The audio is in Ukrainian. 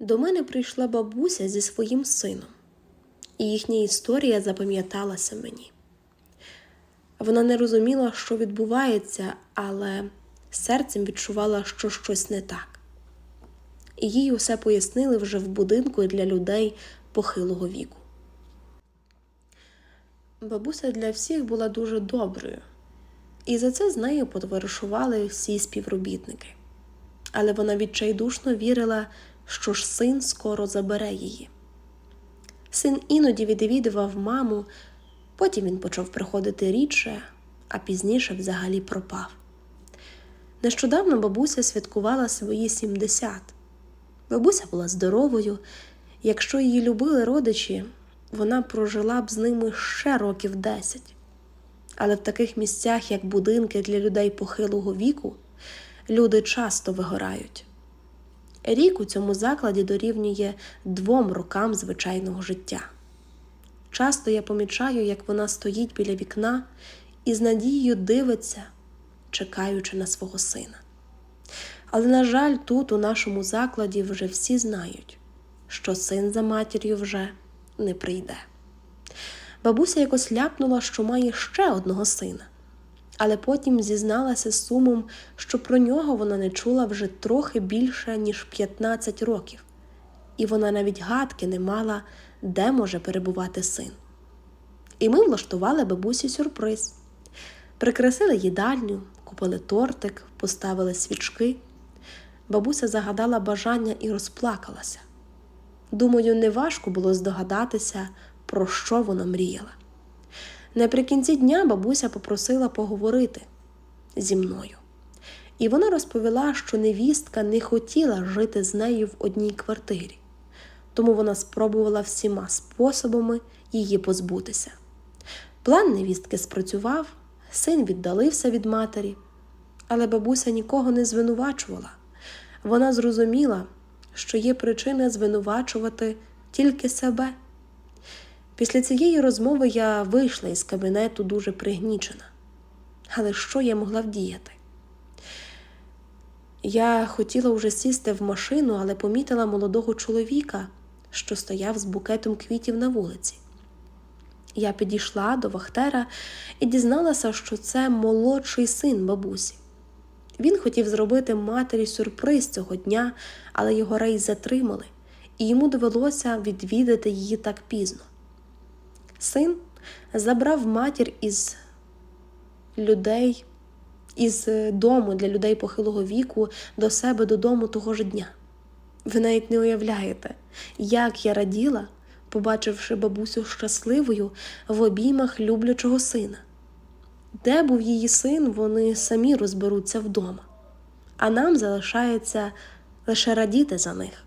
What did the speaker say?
До мене прийшла бабуся зі своїм сином, і їхня історія запам'яталася мені. Вона не розуміла, що відбувається, але серцем відчувала, що щось не так. І їй усе пояснили вже в будинку для людей похилого віку. Бабуся для всіх була дуже доброю, і за це з нею потоваришували всі співробітники. Але вона відчайдушно вірила, що ж син скоро забере її. Син іноді відвідував маму, потім він почав приходити рідше, а пізніше взагалі пропав. Нещодавно бабуся святкувала свої 70. Бабуся була здоровою. Якщо її любили родичі, вона прожила б з ними ще років 10. Але в таких місцях, як будинки для людей похилого віку, люди часто вигорають. Рік у цьому закладі дорівнює двом рокам звичайного життя. Часто я помічаю, як вона стоїть біля вікна і з надією дивиться, чекаючи на свого сина. Але, на жаль, тут, у нашому закладі, вже всі знають, що син за матір'ю вже не прийде. Бабуся якось ляпнула, що має ще одного сина, але потім зізналася сумом, що про нього вона не чула вже трохи більше, ніж 15 років, і вона навіть гадки не мала, де може перебувати син. І ми влаштували бабусі сюрприз. Прикрасили їдальню, купили тортик, поставили свічки. Бабуся загадала бажання і розплакалася. Думаю, неважко було здогадатися, про що вона мріяла. Наприкінці дня бабуся попросила поговорити зі мною. І вона розповіла, що невістка не хотіла жити з нею в одній квартирі, тому вона спробувала всіма способами її позбутися. План невістки спрацював, син віддалився від матері, але бабуся нікого не звинувачувала. Вона зрозуміла, що є причина звинувачувати тільки себе. Після цієї розмови я вийшла із кабінету дуже пригнічена. Але що я могла вдіяти? Я хотіла вже сісти в машину, але помітила молодого чоловіка, що стояв з букетом квітів на вулиці. Я підійшла до Вахтера і дізналася, що це молодший син бабусі. Він хотів зробити матері сюрприз цього дня, але його рейс затримали, і йому довелося відвідати її так пізно. Син забрав матір із людей, із дому для людей похилого віку до себе додому того ж дня. Ви навіть не уявляєте, як я раділа, побачивши бабусю щасливою в обіймах люблячого сина. Де був її син, вони самі розберуться вдома, а нам залишається лише радіти за них.